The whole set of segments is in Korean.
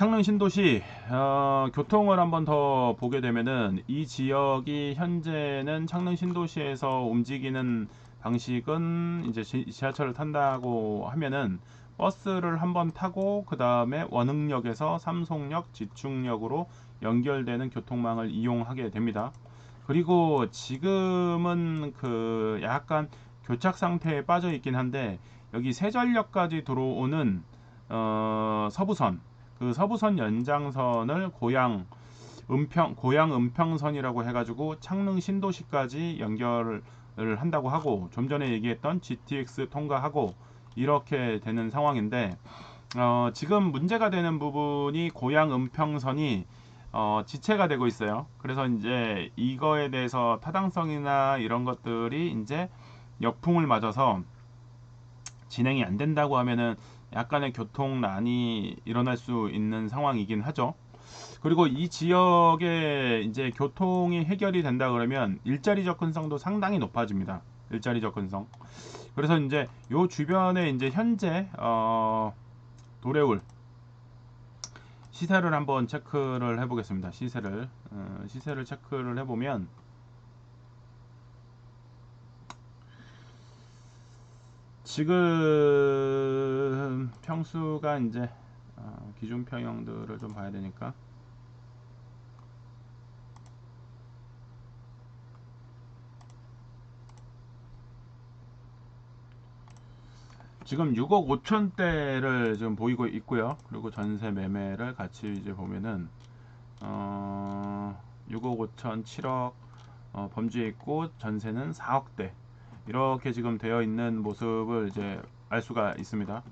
창릉 신도시 어, 교통을 한번 더 보게 되면은 이 지역이 현재는 창릉 신도시에서 움직이는 방식은 이제 지, 지하철을 탄다고 하면은 버스를 한번 타고 그 다음에 원흥역에서 삼송역, 지축역으로 연결되는 교통망을 이용하게 됩니다. 그리고 지금은 그 약간 교착 상태에 빠져 있긴 한데 여기 세전역까지 들어오는 어, 서부선 그 서부선 연장선을 고양 은평 고양 은평선이라고 해가지고 창릉 신도시까지 연결을 한다고 하고 좀 전에 얘기했던 GTX 통과하고 이렇게 되는 상황인데 어, 지금 문제가 되는 부분이 고양 은평선이 어, 지체가 되고 있어요. 그래서 이제 이거에 대해서 타당성이나 이런 것들이 이제 역풍을 맞아서 진행이 안 된다고 하면은 약간의 교통난이 일어날 수 있는 상황이긴 하죠. 그리고 이 지역에 이제 교통이 해결이 된다 그러면 일자리 접근성도 상당히 높아집니다. 일자리 접근성. 그래서 이제 요 주변에 이제 현재 어 도래울 시세를 한번 체크를 해보겠습니다. 시세를 어, 시세를 체크를 해보면 지금 평수가 이제 어, 기준 평형들을 좀 봐야 되니까 지금 6억 5천대를 지금 보이고 있고요. 그리고 전세 매매를 같이 이제 보면은 어, 6억 5천 7억 어, 범주에 있고 전세는 4억대 이렇게 지금 되어 있는 모습을 이제 알 수가 있습니다.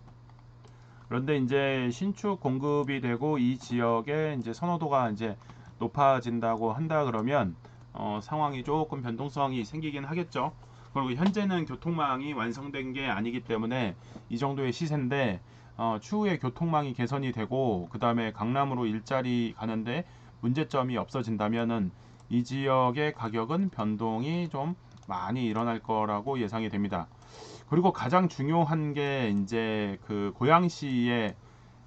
그런데 이제 신축 공급이 되고 이 지역에 이제 선호도가 이제 높아진다고 한다 그러면 어, 상황이 조금 변동성이 생기긴 하겠죠. 그리고 현재는 교통망이 완성된 게 아니기 때문에 이 정도의 시세인데 어, 추후에 교통망이 개선이 되고 그 다음에 강남으로 일자리 가는데 문제점이 없어진다면은 이 지역의 가격은 변동이 좀 많이 일어날 거라고 예상이 됩니다. 그리고 가장 중요한 게 이제 그 고양시의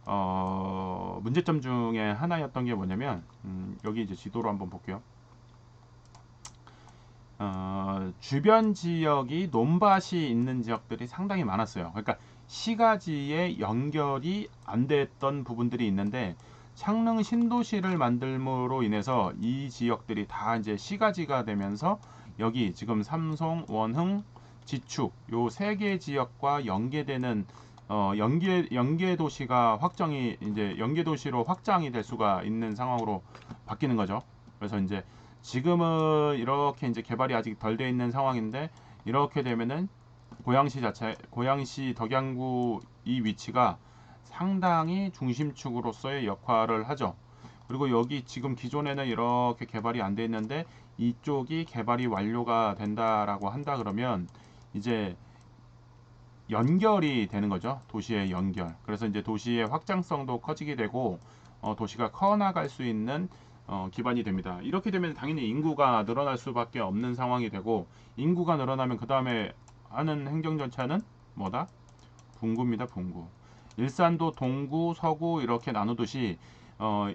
어, 문제점 중에 하나였던 게 뭐냐면 음, 여기 이제 지도로 한번 볼게요. 어, 주변 지역이 논밭이 있는 지역들이 상당히 많았어요. 그러니까 시가지에 연결이 안 됐던 부분들이 있는데 창릉 신도시를 만들므로 인해서 이 지역들이 다 이제 시가지가 되면서 여기 지금 삼성, 원흥, 지축 요 세 개 지역과 연계되는 어, 연계 연계 도시가 확정이 이제 연계 도시로 확장이 될 수가 있는 상황으로 바뀌는 거죠. 그래서 이제 지금은 이렇게 이제 개발이 아직 덜 돼 있는 상황인데 이렇게 되면은 고양시 자체 고양시 덕양구 이 위치가 상당히 중심축으로서의 역할을 하죠. 그리고 여기 지금 기존에는 이렇게 개발이 안 돼 있는데 이쪽이 개발이 완료가 된다라고 한다 그러면 이제 연결이 되는 거죠. 도시의 연결. 그래서 이제 도시의 확장성도 커지게 되고 어, 도시가 커나갈 수 있는 어, 기반이 됩니다. 이렇게 되면 당연히 인구가 늘어날 수밖에 없는 상황이 되고 인구가 늘어나면 그 다음에 하는 행정절차는 뭐다? 분구입니다. 분구. 일산도 동구, 서구 이렇게 나누듯이 어,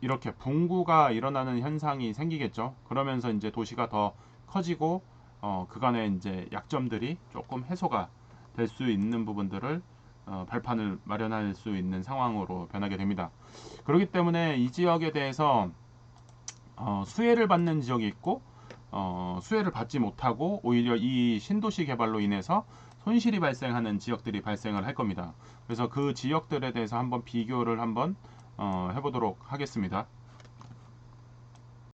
이렇게 분구가 일어나는 현상이 생기겠죠. 그러면서 이제 도시가 더 커지고 어, 그간의 이제 약점들이 조금 해소가 될 수 있는 부분들을 어, 발판을 마련할 수 있는 상황으로 변하게 됩니다. 그렇기 때문에 이 지역에 대해서 어, 수혜를 받는 지역이 있고 어, 수혜를 받지 못하고 오히려 이 신도시 개발로 인해서 손실이 발생하는 지역들이 발생을 할 겁니다. 그래서 그 지역들에 대해서 한번 비교를 한번 어, 해보도록 하겠습니다.